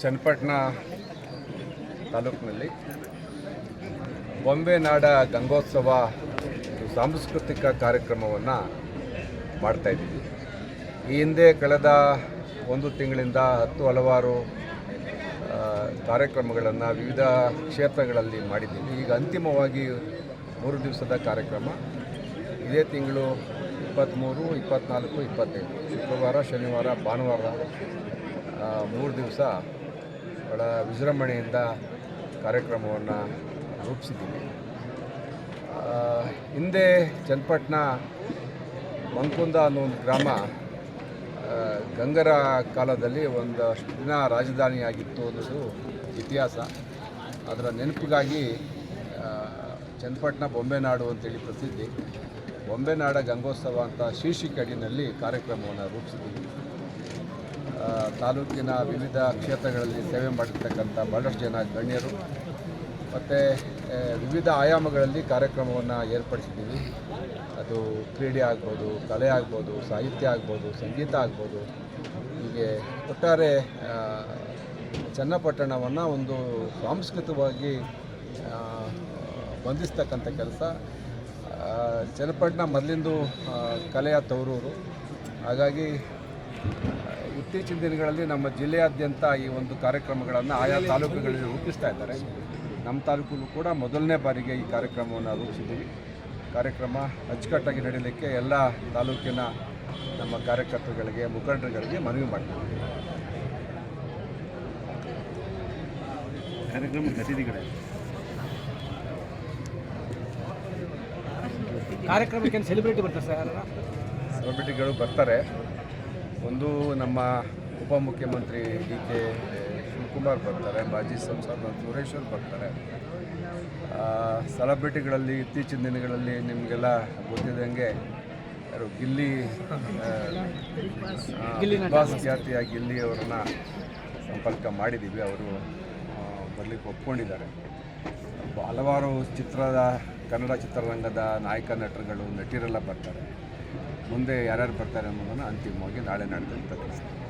ಚನ್ನಪಟ್ಟಣ ತಾಲೂಕಿನಲ್ಲಿ ಬೊಂಬೆ ನಾಡ ಗಂಗೋತ್ಸವ ಸಾಂಸ್ಕೃತಿಕ ಕಾರ್ಯಕ್ರಮವನ್ನು ಮಾಡ್ತಾಯಿದ್ದೀವಿ ಈ ಹಿಂದೆ ಕಳೆದ ಒಂದು ತಿಂಗಳಿಂದ ಹತ್ತು ಹಲವಾರು ಕಾರ್ಯಕ್ರಮಗಳನ್ನು ವಿವಿಧ ಕ್ಷೇತ್ರಗಳಲ್ಲಿ ಮಾಡಿದ್ದೀವಿ. ಈಗ ಅಂತಿಮವಾಗಿ ಮೂರು ದಿವಸದ ಕಾರ್ಯಕ್ರಮ. ಇದೇ ತಿಂಗಳು ಇಪ್ಪತ್ತ್ಮೂರು ಇಪ್ಪತ್ತ್ನಾಲ್ಕು ಇಪ್ಪತ್ತೈದು. ಶುಕ್ರವಾರ, ಶನಿವಾರ, ಭಾನುವಾರ ಮೂರು ದಿವಸ ಭಾಳ ವಿಜೃಂಭಣೆಯಿಂದ ಕಾರ್ಯಕ್ರಮವನ್ನು ರೂಪಿಸಿದ್ದೀವಿ. ಹಿಂದೆ ಚನ್ನಪಟ್ಟಣ ಮಂಕುಂದ ಅನ್ನೋ ಒಂದು ಗ್ರಾಮ ಗಂಗರ ಕಾಲದಲ್ಲಿ ಒಂದಷ್ಟು ದಿನ ರಾಜಧಾನಿಯಾಗಿತ್ತು ಅನ್ನೋದು ಇತಿಹಾಸ. ಅದರ ನೆನಪಿಗಾಗಿ ಚನ್ನಪಟ್ಟಣ ಬೊಂಬೆನಾಡು ಅಂತೇಳಿ ಪ್ರಸಿದ್ಧಿ. ಬೊಂಬೆನಾಡ ಗಂಗೋತ್ಸವ ಅಂತ ಶೀರ್ಷಿಕೆ ಅಡಿನಲ್ಲಿ ಕಾರ್ಯಕ್ರಮವನ್ನು ರೂಪಿಸಿದ್ದೀವಿ. ತಾಲೂಕಿನ ವಿವಿಧ ಕ್ಷೇತ್ರಗಳಲ್ಲಿ ಸೇವೆ ಮಾಡಿರ್ತಕ್ಕಂಥ ಭಾಳಷ್ಟು ಜನ ಗಣ್ಯರು. ಮತ್ತು ವಿವಿಧ ಆಯಾಮಗಳಲ್ಲಿ ಕಾರ್ಯಕ್ರಮವನ್ನು ಏರ್ಪಡಿಸಿದ್ದೀವಿ. ಅದು ಕ್ರೀಡೆ ಆಗ್ಬೋದು, ಕಲೆ ಆಗ್ಬೋದು, ಸಾಹಿತ್ಯ ಆಗ್ಬೋದು, ಸಂಗೀತ ಆಗ್ಬೋದು. ಹೀಗೆ ಒಟ್ಟಾರೆ ಚನ್ನಪಟ್ಟಣವನ್ನು ಒಂದು ಸಾಂಸ್ಕೃತಿಕವಾಗಿ ಬಂಧಿಸ್ತಕ್ಕಂಥ ಕೆಲಸ. ಚನ್ನಪಟ್ಟಣ ಮೊದಲಿಂದು ಕಲೆಯ ತವರೂರು. ಹಾಗಾಗಿ ಇತ್ತೀಚಿನ ದಿನಗಳಲ್ಲಿ ನಮ್ಮ ಜಿಲ್ಲೆಯಾದ್ಯಂತ ಈ ಒಂದು ಕಾರ್ಯಕ್ರಮಗಳನ್ನು ಆಯಾ ತಾಲೂಕುಗಳಲ್ಲಿ ರೂಪಿಸ್ತಾ ಇದ್ದಾರೆ. ನಮ್ಮ ತಾಲೂಕಲ್ಲೂ ಕೂಡ ಮೊದಲನೇ ಬಾರಿಗೆ ಈ ಕಾರ್ಯಕ್ರಮವನ್ನು ರೂಪಿಸಿದ್ದೀವಿ. ಕಾರ್ಯಕ್ರಮ ಅಚ್ಚುಕಟ್ಟಾಗಿ ನಡೀಲಿಕ್ಕೆ ಎಲ್ಲ ತಾಲೂಕಿನ ನಮ್ಮ ಕಾರ್ಯಕರ್ತರುಗಳಿಗೆ ಮುಖಂಡರುಗಳಿಗೆ ಮನವಿ ಮಾಡ್ತೀವಿ. ಕಾರ್ಯಕ್ರಮ ಅತಿಥಿಗಳೇ ಕಾರ್ಯಕ್ರಮಕ್ಕೆ ಸೆಲೆಬ್ರಿಟಿ ಬರ್ತಾರೆ ಸರ್ ಸೆಲೆಬ್ರಿಟಿಗಳು ಬರ್ತಾರೆ. ಒಂದು ನಮ್ಮ ಉಪಮುಖ್ಯಮಂತ್ರಿ ಡಿ ಕೆ ಶಿವಕುಮಾರ್ ಬರ್ತಾರೆ ಮಾಜಿ ಸಂಸದ ಸುರೇಶ್ವರ್ ಬರ್ತಾರೆ. ಸೆಲೆಬ್ರಿಟಿಗಳಲ್ಲಿ ಇತ್ತೀಚಿನ ದಿನಗಳಲ್ಲಿ ನಿಮಗೆಲ್ಲ ಗೊತ್ತಿದ್ದಂಗೆ ಯಾರು ಗಿಲ್ಲಿ ಬಾಸ್ ಜಾತಿಯ ಗಿಲ್ಲಿ ಅವರನ್ನ ಸಂಪರ್ಕ ಮಾಡಿದ್ದೀವಿ ಅವರು ಬರಲಿಕ್ಕೆ ಒಪ್ಕೊಂಡಿದ್ದಾರೆ. ಹಲವಾರು ಚಿತ್ರದ ಕನ್ನಡ ಚಿತ್ರರಂಗದ ನಾಯಕ ನಟರುಗಳು ನಟಿಯರೆಲ್ಲ ಬರ್ತಾರೆ. ಮುಂದೆ ಯಾರ್ಯಾರು ಬರ್ತಾರೆ ಅನ್ನೋದನ್ನು ಅಂತಿಮವಾಗಿ ನಾಳೆ ನಾಡಿದ್ದು ಪ್ರಕಟಿಸ್ತೀವಿ